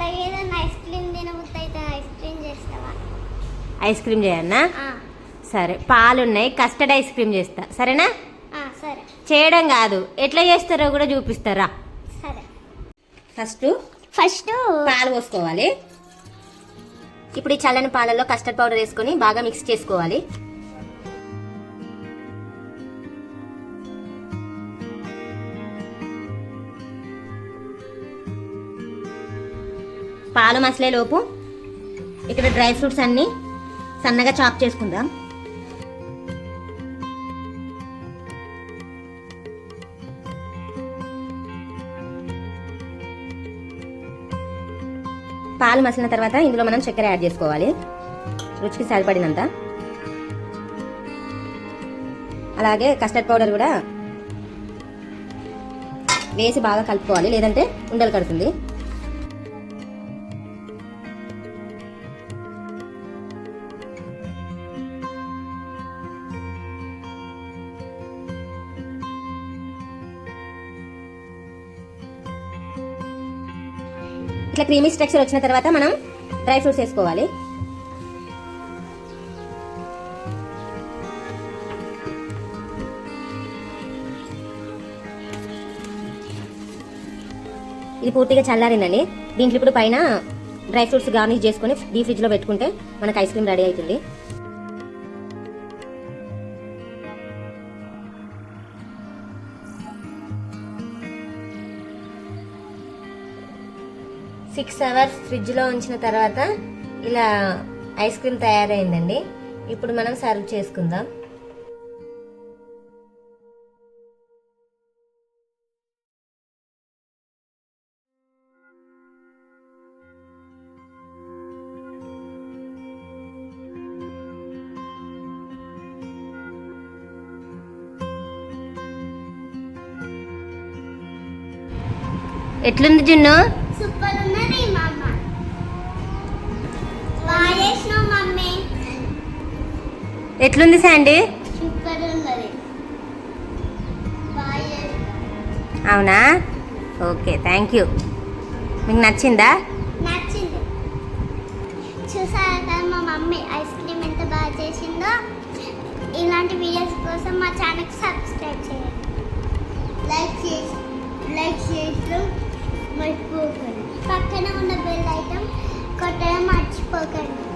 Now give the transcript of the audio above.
అలాగే ఏదైనా ice cream తినబుద్ధి అయితే ఐస్ క్రీమ్ చేస్తావా? ఐస్ క్రీమ్ చేయన్నా సరే పాలు ఉన్నాయి కస్టర్డ్ ఐస్ క్రీమ్ చేస్తా. సరేనా? సరే. చేయడం కాదు. ఎట్లా చేస్తారో కూడా చూపిస్తారా? సరే. ఫస్ట్? ఫస్ట్ పాలు పోసుకోవాలి. ఇప్పుడు ఈ చల్లని పాలలో కస్టర్డ్ పౌడర్ వేసుకొని బాగా మిక్స్ చేసుకోవాలి. పాలు మసలే లోపు ఇక్కడ డ్రై ఫ్రూట్స్ అన్ని సన్నగా చాప్ చేసుకుందాం. పాలు మసిలిన తర్వాత ఇందులో మనం చక్కెర యాడ్ చేసుకోవాలి. రుచికి సరిపడినంత. అలాగే కస్టర్డ్ పౌడర్ కూడా వేసి బాగా కలుపుకోవాలి. లేదంటే ఉండలు కడుతుంది. ఇట్లా క్రీమీ స్ట్రక్చర్ వచ్చిన తర్వాత మనం డ్రై ఫ్రూట్స్ వేసుకోవాలి. ఇది పూర్తిగా చల్లారిందండి. దీంట్లో ఇప్పుడు పైన డ్రై ఫ్రూట్స్ గార్నిష్ చేసుకొని డీ ఫ్రిడ్జ్లో పెట్టుకుంటే మనకు ఐస్ క్రీమ్ రెడీ అవుతుంది. సిక్స్ అవర్స్ ఫ్రిడ్జ్లో ఉంచిన తర్వాత ఇలా ఐస్ క్రీమ్ తయారైందండి. ఇప్పుడు మనం సర్వ్ చేసుకుందాం. ఎట్లుంది జున్ను? సూపర్ ఉన్నాయి ఎట్లుంది శాండీ? అవునా? Okay thank you. మీకు నచ్చిందా? నచ్చింది. చూసారా మా మమ్మీ ఐస్ క్రీమ్ ఎంత బాగా చేసిందో? ఇలాంటి వీడియోస్ కోసం మా ఛానల్కి సబ్స్క్రైబ్ చేయండి. లైక్ చేసి లైక్ చేసి మర్చిపోకండి. పక్కన ఉన్న బెల్ ఐటమ్ కొట్టడం మర్చిపోకండి.